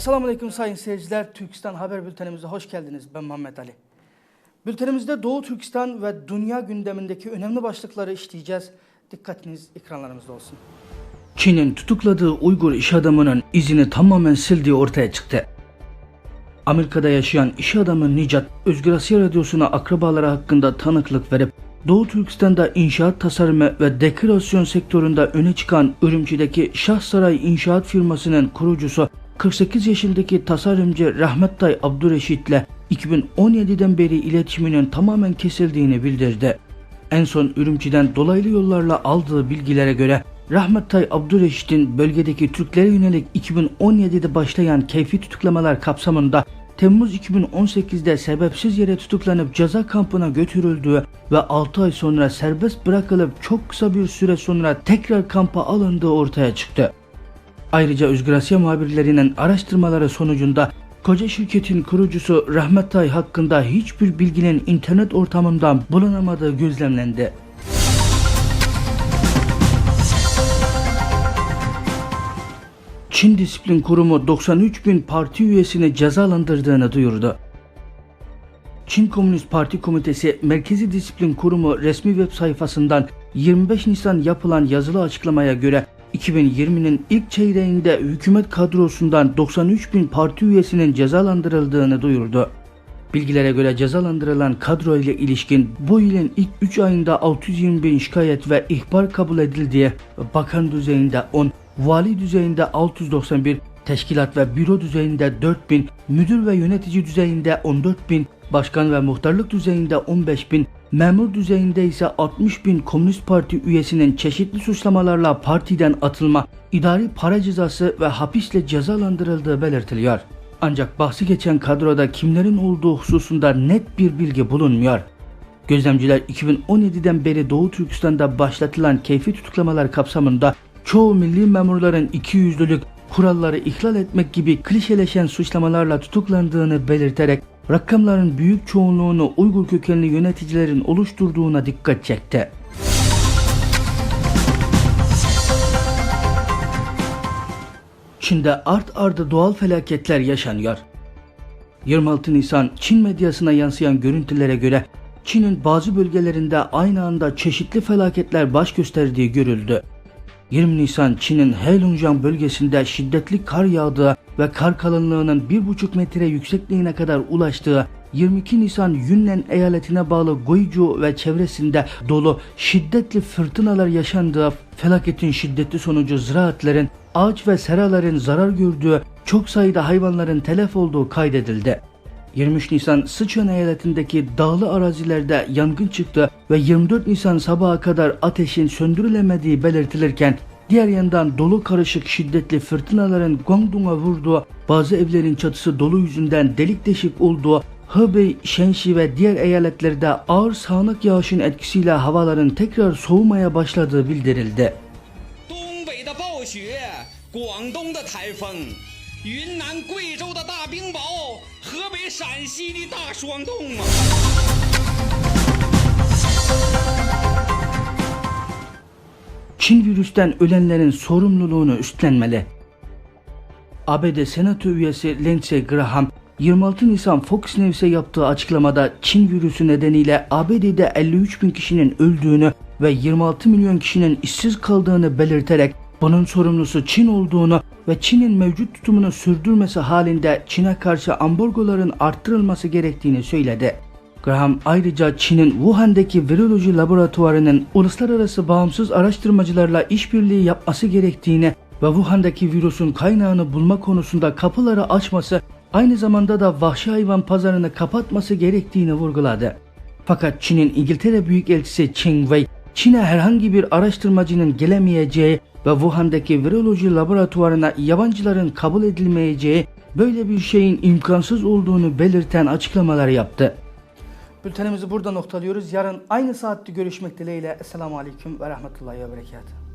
Esselamu Aleyküm sayın seyirciler. Türkistan Haber Bültenimize hoş geldiniz. Ben Muhammed Ali. Bültenimizde Doğu Türkistan ve dünya gündemindeki önemli başlıkları işleyeceğiz. Dikkatiniz ekranlarımızda olsun. Çin'in tutukladığı Uygur iş adamının izini tamamen sildiği ortaya çıktı. Amerika'da yaşayan iş adamı Nicat, Özgür Asya Radyosu'na akrabaları hakkında tanıklık verip Doğu Türkistan'da inşaat tasarımı ve dekorasyon sektöründe öne çıkan Ürümçi'deki Şahsaray İnşaat firmasının kurucusu 48 yaşındaki tasarımcı Rahmettay Abdüreşit ile 2017'den beri iletişiminin tamamen kesildiğini bildirdi. En son Ürümçi'den dolaylı yollarla aldığı bilgilere göre Rahmettay Abdüreşit'in bölgedeki Türklere yönelik 2017'de başlayan keyfi tutuklamalar kapsamında Temmuz 2018'de sebepsiz yere tutuklanıp ceza kampına götürüldüğü ve 6 ay sonra serbest bırakılıp çok kısa bir süre sonra tekrar kampa alındığı ortaya çıktı. Ayrıca Özgür Asya muhabirlerinin araştırmaları sonucunda koca şirketin kurucusu Rahmet Tay hakkında hiçbir bilginin internet ortamından bulunamadığı gözlemlendi. Çin Disiplin Kurumu 93 bin parti üyesini cezalandırdığını duyurdu. Çin Komünist Parti Komitesi Merkezi Disiplin Kurumu resmi web sayfasından 25 Nisan yapılan yazılı açıklamaya göre 2020'nin ilk çeyreğinde hükümet kadrosundan 93 bin parti üyesinin cezalandırıldığını duyurdu. Bilgilere göre cezalandırılan kadro ile ilişkin bu yılın ilk 3 ayında 620 bin şikayet ve ihbar kabul edildiği bakan düzeyinde 10, vali düzeyinde 691, teşkilat ve büro düzeyinde 4000, müdür ve yönetici düzeyinde 14000, başkan ve muhtarlık düzeyinde 15000, memur düzeyinde ise 60 bin Komünist Parti üyesinin çeşitli suçlamalarla partiden atılma, idari para cezası ve hapisle cezalandırıldığı belirtiliyor. Ancak bahsi geçen kadroda kimlerin olduğu hususunda net bir bilgi bulunmuyor. Gözlemciler 2017'den beri Doğu Türkistan'da başlatılan keyfi tutuklamalar kapsamında çoğu milli memurların ikiyüzlülük, kuralları ihlal etmek gibi klişeleşen suçlamalarla tutuklandığını belirterek rakamların büyük çoğunluğunu Uygur kökenli yöneticilerin oluşturduğuna dikkat çekti. Çin'de art arda doğal felaketler yaşanıyor. 26 Nisan Çin medyasına yansıyan görüntülere göre Çin'in bazı bölgelerinde aynı anda çeşitli felaketler baş gösterdiği görüldü. 20 Nisan Çin'in Heilongjiang bölgesinde şiddetli kar yağdığı ve kar kalınlığının 1,5 metre yüksekliğine kadar ulaştığı 22 Nisan Yunnan eyaletine bağlı Guizhou ve çevresinde dolu şiddetli fırtınalar yaşandığı felaketin şiddeti sonucu ziraatlerin, ağaç ve seraların zarar gördüğü, çok sayıda hayvanların telef olduğu kaydedildi. 23 Nisan Sıçan eyaletindeki dağlı arazilerde yangın çıktı ve 24 Nisan sabaha kadar ateşin söndürülemediği belirtilirken diğer yandan dolu karışık şiddetli fırtınaların Guangdong'a vurduğu bazı evlerin çatısı dolu yüzünden delik deşik olduğu Hebei, Shenxi ve diğer eyaletlerde ağır sağanak yağışın etkisiyle havaların tekrar soğumaya başladığı bildirildi. 东北的暴雪，广东的台风， 云南、贵州的大冰雹，河北、陕西的大霜冻啊！ Çin virüsten ölenlerin sorumluluğunu üstlenmeli. ABD Senato üyesi Lindsey Graham 26 Nisan Fox News'e yaptığı açıklamada Çin virüsü nedeniyle ABD'de 53 bin kişinin öldüğünü ve 26 milyon kişinin işsiz kaldığını belirterek bunun sorumlusu Çin olduğunu ve Çin'in mevcut tutumunu sürdürmesi halinde Çin'e karşı ambargoların arttırılması gerektiğini söyledi. Graham ayrıca Çin'in Wuhan'daki viroloji laboratuvarının uluslararası bağımsız araştırmacılarla işbirliği yapması gerektiğini ve Wuhan'daki virüsün kaynağını bulma konusunda kapıları açması aynı zamanda da vahşi hayvan pazarını kapatması gerektiğini vurguladı. Fakat Çin'in İngiltere Büyükelçisi Cheng Wei, Çin'e herhangi bir araştırmacının gelemeyeceği ve Wuhan'daki viroloji laboratuvarına yabancıların kabul edilmeyeceği böyle bir şeyin imkansız olduğunu belirten açıklamalar yaptı. Bültenimizi burada noktalıyoruz. Yarın aynı saatte görüşmek dileğiyle. Esselamu Aleyküm ve Rahmetullahi ve Berekatuhu.